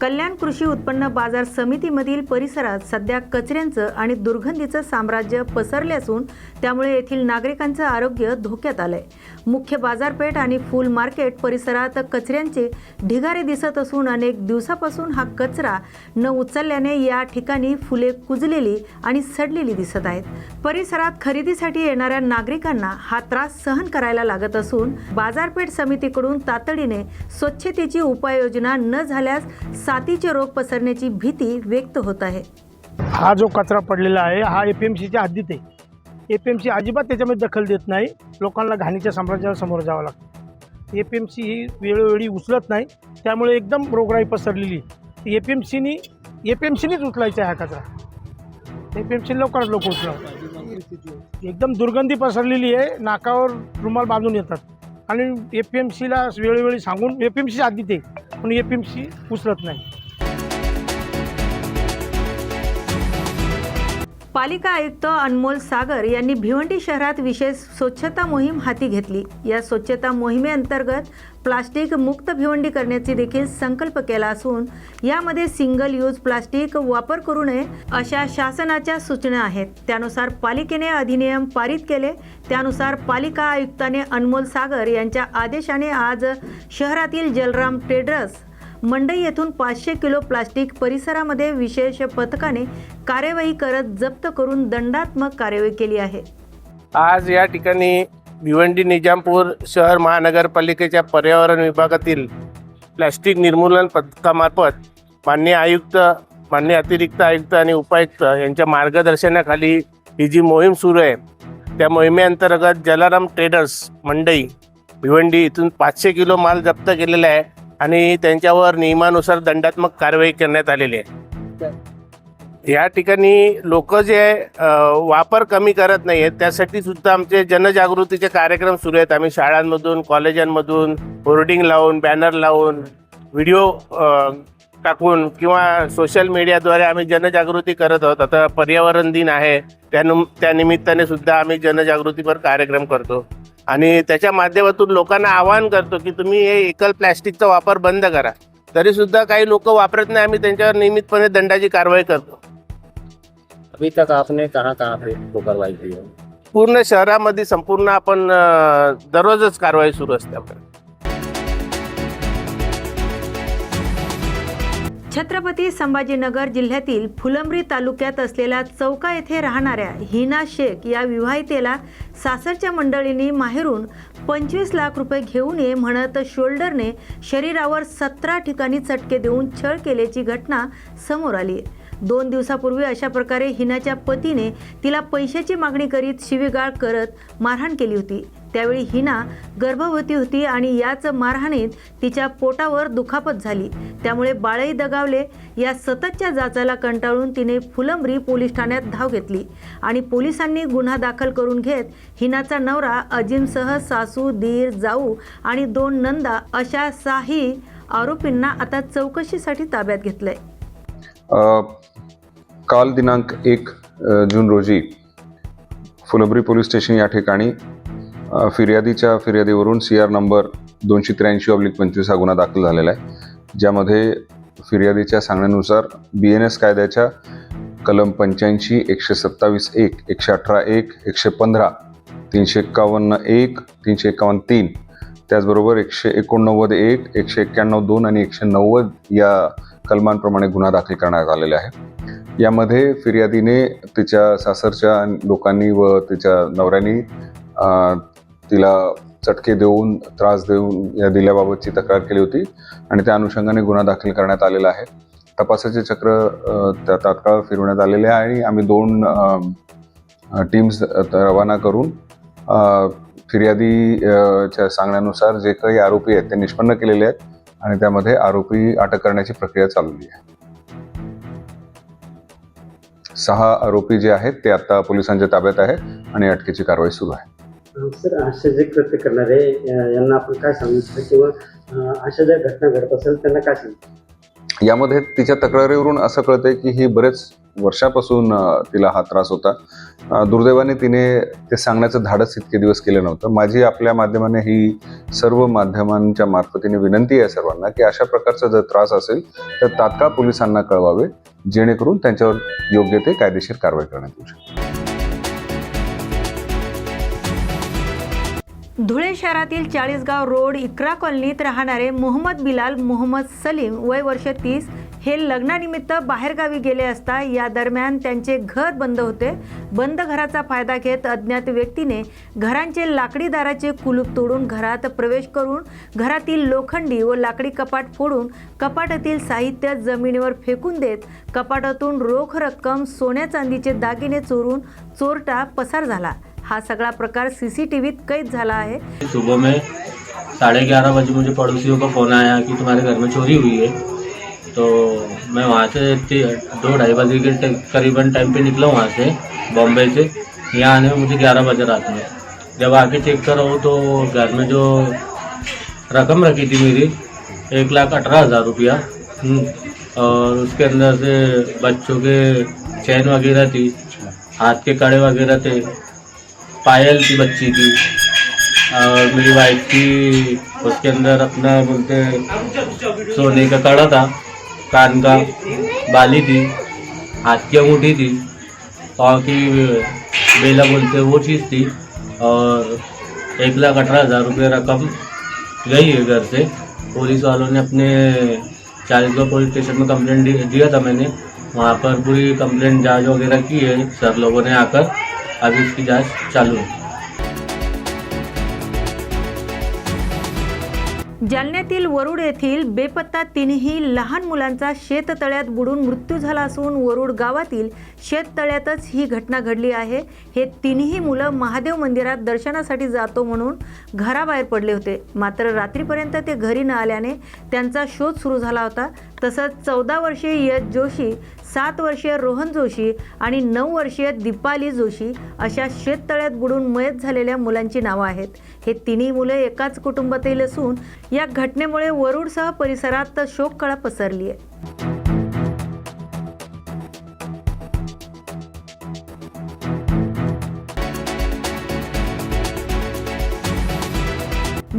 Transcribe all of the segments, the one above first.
कल्याण कृषी उत्पन्न बाजार समितीमधील परिसरात सध्या कचऱ्यांचं आणि दुर्गंधीचं साम्राज्य पसरले असून त्यामुळे येथील नागरिकांचं आरोग्य धोक्यात आलंय. मुख्य बाजारपेठ आणि फूल मार्केट परिसरात कचऱ्यांचे ढिगारे दिसत असून अनेक दिवसापासून हा कचरा न उचलल्याने या ठिकाणी फुले कुजलेली आणि सडलेली दिसत आहेत. परिसरात खरेदीसाठी येणाऱ्या नागरिकांना हा त्रास सहन करायला लागत असून बाजारपेठ समितीकडून तातडीने स्वच्छतेची उपाययोजना न झाल्यास साथीचे रोग पसरण्याची भीती व्यक्त होत आहे. हा जो कचरा पडलेला आहे हा एफ एम सीच्या हद्दीत आहे. एफ एम सी अजिबात त्याच्यामध्ये दखल देत नाही. लोकांना घाणीच्या साम्राज्याला समोर जावं लागतं. एफ एम सी ही वेळोवेळी उचलत नाही. त्यामुळे एकदम रोगराई पसरलेली. एफ एम सीनी एफ एम सीनीच उचलायचा आहे हा कचरा. एफ एम सी लवकरात लवकर उचलावं. एकदम दुर्गंधी पसरलेली आहे. नाकावर रुमाल बांधून येतात. आणि एफ एम सीला वेळोवेळी सांगून एफ एम सी आधी आहे. पण एपीएमसी उचलत नाही. पालिका आयुक्त अनमोल सागर यांनी भिवंडी शहरात विशेष स्वच्छता मोहीम हाती घेतली. या स्वच्छता मोहिमेअंतर्गत प्लास्टिक मुक्त भिवंडी करण्याची देखील संकल्प केला असून यामध्ये सिंगल यूज प्लास्टिक वापर करू नये अशा शासनाच्या सूचना आहेत. त्यानुसार पालिकेने अधिनियम पारित केले. त्यानुसार पालिका आयुक्ताने अनमोल सागर यांच्या आदेशाने आज शहरातील जलराम ट्रेडर्स मंडई येथून पाचशे किलो प्लास्टिक परिसरामध्ये विशेष पथकाने कार्यवाही करत जप्त करून दंडात्मक कार्यवाही केली आहे. आज या ठिकाणी भिवंडी निजामपूर शहर महानगरपालिकेच्या पर्यावरण विभागातील प्लॅस्टिक निर्मूलन पथकामार्फत मान्य आयुक्त मान्य अतिरिक्त आयुक्त आणि उपायुक्त यांच्या मार्गदर्शनाखाली ही जी मोहीम सुरू आहे त्या मोहिमेअंतर्गत जलाराम ट्रेडर्स मंडई भिवंडी इथून पाचशे किलो माल जप्त केलेला आहे. आणि त्यांच्यावर नियमानुसार दंडात्मक कारवाई करण्यात आलेली आहे. या ठिकाणी लोक जे वापर कमी करत नाही आहेत त्यासाठी सुद्धा आमचे जनजागृतीचे कार्यक्रम सुरू आहेत. आम्ही शाळांमधून कॉलेजांमधून होर्डिंग लावून बॅनर लावून व्हिडिओ टाकून किंवा सोशल मीडियाद्वारे आम्ही जनजागृती करत आहोत. आता पर्यावरण दिन आहे. त्यानु त्या निमित्ताने सुद्धा आम्ही जनजागृतीपर कार्यक्रम करतो. आणि त्याच्या माध्यमातून लोकांना आवाहन करतो की तुम्ही हे एकल प्लॅस्टिकचा वापर बंद करा. तरी सुद्धा काही लोक वापरत नाही आम्ही त्यांच्यावर नियमितपणे दंडाची कारवाई करतो. अभी तक आपने कहाँ कहाँ पे इसको करवाई थी पूर्ण शहरामध्ये संपूर्ण आपण अ, दररोजच कारवाई सुरू असते आपल्याला छत्रपती संभाजीनगर जिल्ह्यातील फुलंब्री तालुक्यात असलेल्या चौका येथे राहणाऱ्या हिना शेख या विवाहितेला सासरच्या मंडळींनी माहेरून पंचवीस लाख रुपये घेऊन ये म्हणत शोल्डरने शरीरावर सतरा ठिकाणी चटके देऊन छळ केल्याची घटना समोर आली. दोन दिवसापूर्वी अशा प्रकारे हिनाच्या पतीने तिला पैशाची मागणी करीत शिवीगाळ करत मारहाण केली होती. त्यावेळी हिना गर्भवती होती आणि याच मारहाणीत तिच्या पोटावर दुखापत झाली. त्यामुळे बाळही दगावले. या सततच्या जाचाला कंटाळून तिने फुलंब्री पोलीस ठाण्यात धाव घेतली आणि पोलिसांनी गुन्हा दाखल करून घेत हिनाचा नवरा अजिमसह सासू दीर जाऊ आणि दोन नंदा अशा साही आरोपींना आता चौकशीसाठी ताब्यात घेतलंय. काल दिनांक एक जून रोजी फुलंब्री पोलीस स्टेशन या ठिकाणी फिर्यादीच्या फिर्यादीवरून सी आर नंबर दोनशे त्र्याऐंशी ऑब्लिक पंचवीस हा गुन्हा दाखल झालेला आहे. ज्यामध्ये फिर्यादीच्या सांगण्यानुसार बी एन एस कायद्याच्या कलम पंच्याऐंशी एकशे सत्तावीस एक एकशे अठरा एक एकशे पंधरा तीनशे एक्कावन्न एक तीनशे एक्कावन्न तीन त्याचबरोबर एकशे एकोणनव्वद एक एकशे एक्क्याण्णव दोन आणि एकशे नव्वद या कलमांप्रमाणे गुन्हा दाखल करण्यात आलेला आहे. यामध्ये फिर्यादीने तिच्या सासरच्या लोकांनी व तिच्या नवऱ्यानी तिला चटके देऊन त्रास देऊन या दिल्याबाबतची तक्रार केली होती आणि त्या अनुषंगाने गुन्हा दाखल करण्यात आलेला आहे. तपासाचे चक्र त्या तात्काळ फिरवण्यात आलेले आहे आणि आम्ही दोन टीम्स रवाना करून फिर्यादीच्या सांगण्यानुसार जे काही आरोपी आहेत ते निष्पन्न केलेले आहेत आणि त्यामध्ये आरोपी अटक करण्याची प्रक्रिया चालवली आहे. सहा आरोपी जे आहेत ते आता पोलिसांच्या ताब्यात आहे आणि अटकेची कारवाई सुरू आहे. सर असे जे कृत्य करणारे यांना आपण काय सांगू शकतो किंवा अशा ज्या घटना घडत असेल त्यांना काय सांगू यामध्ये तिच्या तक्रारीवरून असं कळतंय की ही बरेच वर्षापासून तिला हा त्रास होता. दुर्दैवाने तिने ते सांगण्याचं धाडस इतके दिवस केलं नव्हतं. माझी आपल्या माध्यमाने ही सर्व माध्यमांच्या मार्फतीने विनंती आहे सर्वांना की अशा प्रकारचा जर त्रास असेल तर तात्काळ पोलिसांना कळवावे जेणेकरून त्यांच्यावर योग्य ते कायदेशीर कारवाई करण्यात येऊ शकते. धुळे शहरातील चाळीसगाव रोड इकरा कॉलनीत राहणारे मोहम्मद बिलाल मोहम्मद सलीम वय वर्ष तीस हे लग्नानिमित्त बाहेरगावी गेले असता या दरम्यान त्यांचे घर बंद होते. बंद घराचा फायदा घेत अज्ञात व्यक्तीने घरांचे लाकडी दाराचे कुलूप तोडून घरात प्रवेश करून घरातील लोखंडी व लाकडी कपाट फोडून कपाटातील साहित्य जमिनीवर फेकून देत कपाटातून रोख रक्कम सोन्या चांदीचे दागिने चोरून चोरटा पसार झाला. हा सगळा प्रकार सीसीटीव्हीत कैद झाला आहे. सुबह में साढ़े ग्यारह बजे मुझे पड़ोसियों का फ़ोन आया कि तुम्हारे घर में चोरी हुई है। तो मैं वहाँ से दो ढाई बजे के करीबन टाइम पे निकला वहाँ से बॉम्बे से। यहाँ आने में मुझे ग्यारह बजे रात में। जब आके चेक कर तो घर में जो रकम रखी थी मेरी एक लाख अठारह हज़ार रुपया। हम्म, और उसके अंदर से बच्चों के चैन वगैरह थी हाथ के कड़े वगैरह थे। पायल थी बच्ची की और मेरी वाइफ की उसके अंदर अपना बोलते सोने का कड़ा था, कान का, बाली थी, हाथ की अंगूठी थी, पाँव की बेला बोलते वो चीज़ थी और एक लाख अठारह हज़ार रुपये रकम गई है घर से। पुलिस वालों ने अपने चालीसगढ़ पुलिस स्टेशन में कंप्लेंट दिया था मैंने। वहाँ पर पूरी कंप्लेंट जाँच वगैरह की है सर लोगों ने आकर। अभी उसकी जांच चालू. है जालन्यातील वरुड येथील बेपत्ता तिन्ही लहान मुलांचा शेततळ्यात बुडून मृत्यू झाला असून वरुड गावातील शेततळ्यातच ही घटना घडली आहे. हे तिन्ही मुलं महादेव मंदिरात दर्शनासाठी जातो म्हणून घराबाहेर पडले होते. मात्र रात्रीपर्यंत ते घरी न आल्याने त्यांचा शोध सुरू झाला होता. तसंच चौदा वर्षीय यश जोशी सात वर्षीय रोहन जोशी आणि नऊ वर्षीय दीपाली जोशी अशा शेततळ्यात बुडून मयत झालेल्या मुलांची नावं आहेत. हे तिन्ही मुलं एकाच कुटुंबातील असून या घटनेमुळे वरुडसह परिसरात शोककळा पसरली आहे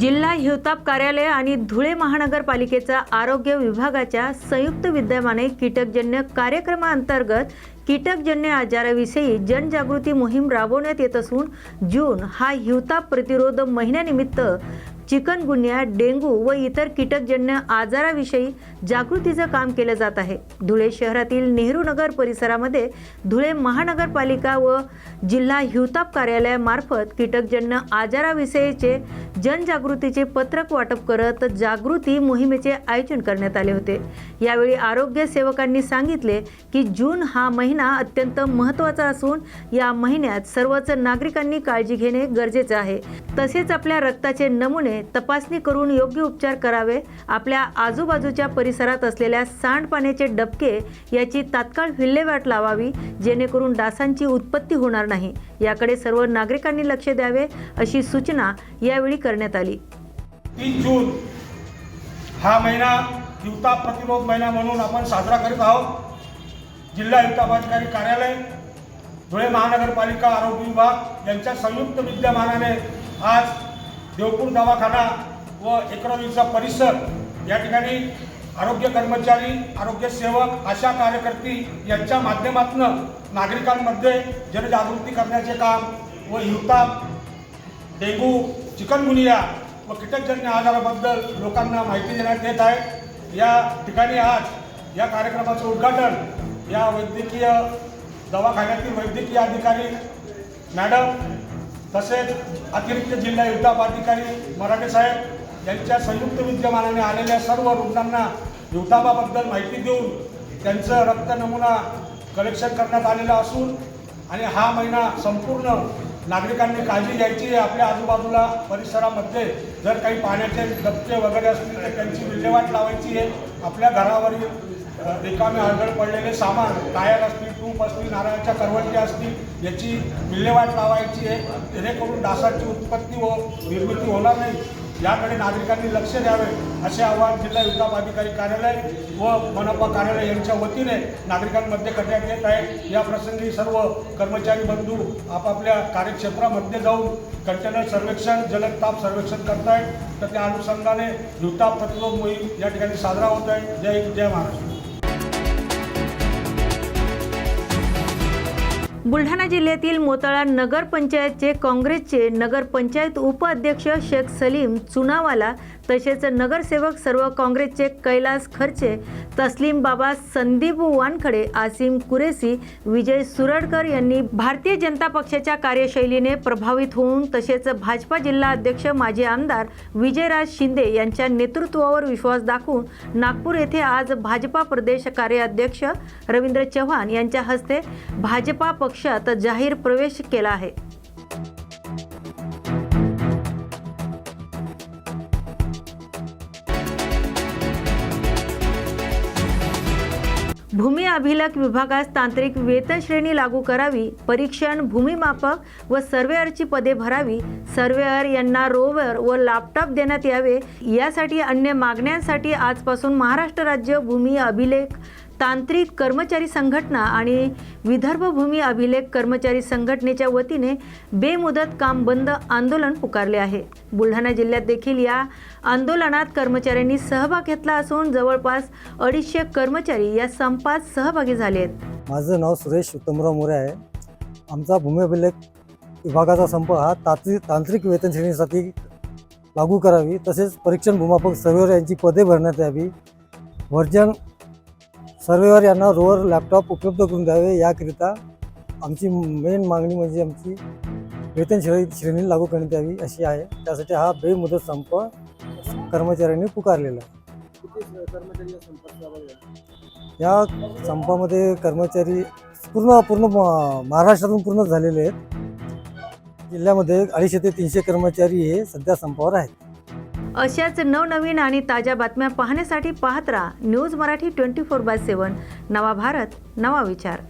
जिल्हा हिवताप कार्यालय आणि धुळे महानगरपालिकेचा आरोग्य विभागाच्या संयुक्त विद्यमाने कीटकजन्य कार्यक्रमाअंतर्गत कीटकजन्य आजाराविषयी जनजागृती मोहीम राबवण्यात येत असून जून हा हिवताप प्रतिरोध महिन्यानिमित्त चिकनगुन्या डेंगू व इतर कीटकजन्य आजाराविषयी जागृतीचं काम केलं जात आहे. धुळे शहरातील नेहरू नगर परिसरामध्ये धुळे महानगरपालिका व जिल्हा हिवताप कार्यालयामार्फत कीटकजन्य आजाराविषयीचे जनजागृतीचे पत्रक वाटप करत जागृती मोहिमेचे आयोजन करण्यात आले होते. यावेळी आरोग्य सेवकांनी सांगितले की जून हा महिना अत्यंत महत्त्वाचा असून या महिन्यात सर्वच नागरिकांनी काळजी घेणे गरजेचे आहे. तसेच आपल्या रक्ताचे नमुने तपासणी करून योग्य उपचार करावे. आपल्या आजूबाजूच्या परिसरात असलेल्या सांडपाण्याचे डबके याची तात्काळ विल्हेवाट लावावी जेणेकरून डासांची उत्पत्ती होणार नाही. याकडे सर्व नागरिकांनी लक्ष द्यावे अशी सूचना यावेळी करण्यात आली. तीन जून हा महिना युवता प्रतिरोध महिना म्हणून आपण साजरा करीत आहोत. जिल्हा युवताधिकारी कार्यालय धुळे महानगरपालिका आरोग्य विभाग यांच्या संयुक्त विद्यमानाने आज देवपूर दवाखाना व एकरवीचा परिसर या ठिकाणी आरोग्य कर्मचारी आरोग्य सेवक आशा कार्यकर्ती यांच्या माध्यमातून नागरिकांमध्ये जनजागृती करण्याचे काम व हिवताप डेंगू चिकनगुनिया व कीटकजन्य आजाराबद्दल लोकांना माहिती देण्यात येत आहे. या ठिकाणी आज या कार्यक्रमाचं उद्घाटन या वैद्यकीय दवाखान्यातील वैद्यकीय अधिकारी मॅडम तसेच अतिरिक्त जिल्हा युद्धापाधिकारी मराठे साहेब यांच्या संयुक्त विद्यमानाने आलेल्या सर्व रुग्णांना युद्धाबाबद्दल माहिती देऊन त्यांचं रक्त नमुना कलेक्शन करण्यात आलेलं असून आणि हा महिना संपूर्ण नागरिकांनी काळजी घ्यायची आहे. आपल्या आजूबाजूला परिसरामध्ये जर काही पाण्याचे डबके वगैरे असतील तर त्यांची विल्हेवाट लावायची आहे. आपल्या घरावरील रिकामे हळदळ पडलेले सामान टायर असतील टूप असतील नारळाच्या करवंट्या असतील याची विल्हेवाट लावायची आहे. जेणेकरून डासाची उत्पत्ती व निर्मिती होणार नाही. याकडे नागरिकांनी लक्ष द्यावे असे आवाहन जिल्हा विकास अधिकारी कार्यालय व मनपा कार्यालय यांच्या वतीने नागरिकांमध्ये करण्यात येत आहे. या प्रसंगी सर्व कर्मचारी बंधू आपापल्या कार्यक्षेत्रामध्ये जाऊन कंटेनर सर्वेक्षण जलताप सर्वेक्षण करतायत. तर त्या अनुषंगाने युताप प्रतिरोध मोहीम या ठिकाणी साजरा होत आहे. जय हिंद, जय महाराष्ट्र. बुलढाणा जिल्ह्यातील मोताळा नगरपंचायतचे काँग्रेसचे नगरपंचायत उपाध्यक्ष शेख सलीम चुनावाला तसेच नगरसेवक सर्व काँग्रेसचे कैलास खर्चे तस्लीम बाबा संदीप वानखडे आसिम कुरेसी विजय सुरडकर यांनी भारतीय जनता पक्षाच्या कार्यशैलीने प्रभावित होऊन तसेच भाजपा जिल्हा अध्यक्ष माजी आमदार विजयराज शिंदे यांच्या नेतृत्वावर विश्वास दाखवून नागपूर येथे आज भाजपा प्रदेश कार्याध्यक्ष रवींद्र चव्हाण यांच्या हस्ते भाजपा पक्ष पक्षात जाहीर प्रवेश केला आहे. भूमी अभिलेख विभागास तांत्रिक वेतन श्रेणी लागू करावी परीक्षण भूमिमापक व सर्वेअरची पदे भरावी सर्वेअर यांना रोवर व लॅपटॉप देण्यात यावे यासाठी अन्य मागण्यांसाठी आजपासून महाराष्ट्र राज्य भूमी अभिलेख तांत्रिक कर्मचारी संघटना आणि विदर्भ भूमी अभिलेख कर्मचारी संघटनेच्या वतीने बेमुदत काम बंद आंदोलन पुकारले आहे. बुलढाणा जिल्ह्यात देखील या आंदोलनात कर्मचाऱ्यांनी सहभाग घेतला असून जवळपास अडीचशे कर्मचारी या संपात सहभागी झाले आहेत. माझं नाव सुरेश उत्तमराव मोरे आहे. आमचा भूमी अभिलेख विभागाचा संप हा तांत्रिक तांत्रिक वेतन श्रेणीसाठी लागू करावी. तसेच परीक्षण भूमापक सर्वेवर यांची पदे भरण्यात यावी. वर्जन सर्वेवर यांना रोवर लॅपटॉप उपलब्ध करून द्यावे याकरिता आमची मेन मागणी म्हणजे आमची वेतन श्रेणी श्रेणी लागू करण्यात यावी अशी आहे. त्यासाठी हा बेमुदत संप कर्मचाऱ्यांनी पुकारलेला आहे. या संपामध्ये कर्मचारी पूर्ण पूर्ण म- महाराष्ट्रातून पूर्ण झालेले आहेत. जिल्ह्यामध्ये अडीचशे ते तीनशे कर्मचारी हे सध्या संपावर आहेत. अशाच नवनवीन आणि ताज्या बातम्या पाहण्यासाठी पाहत राहा news Marathi twenty four by seven. नवा भारत नवा विचार.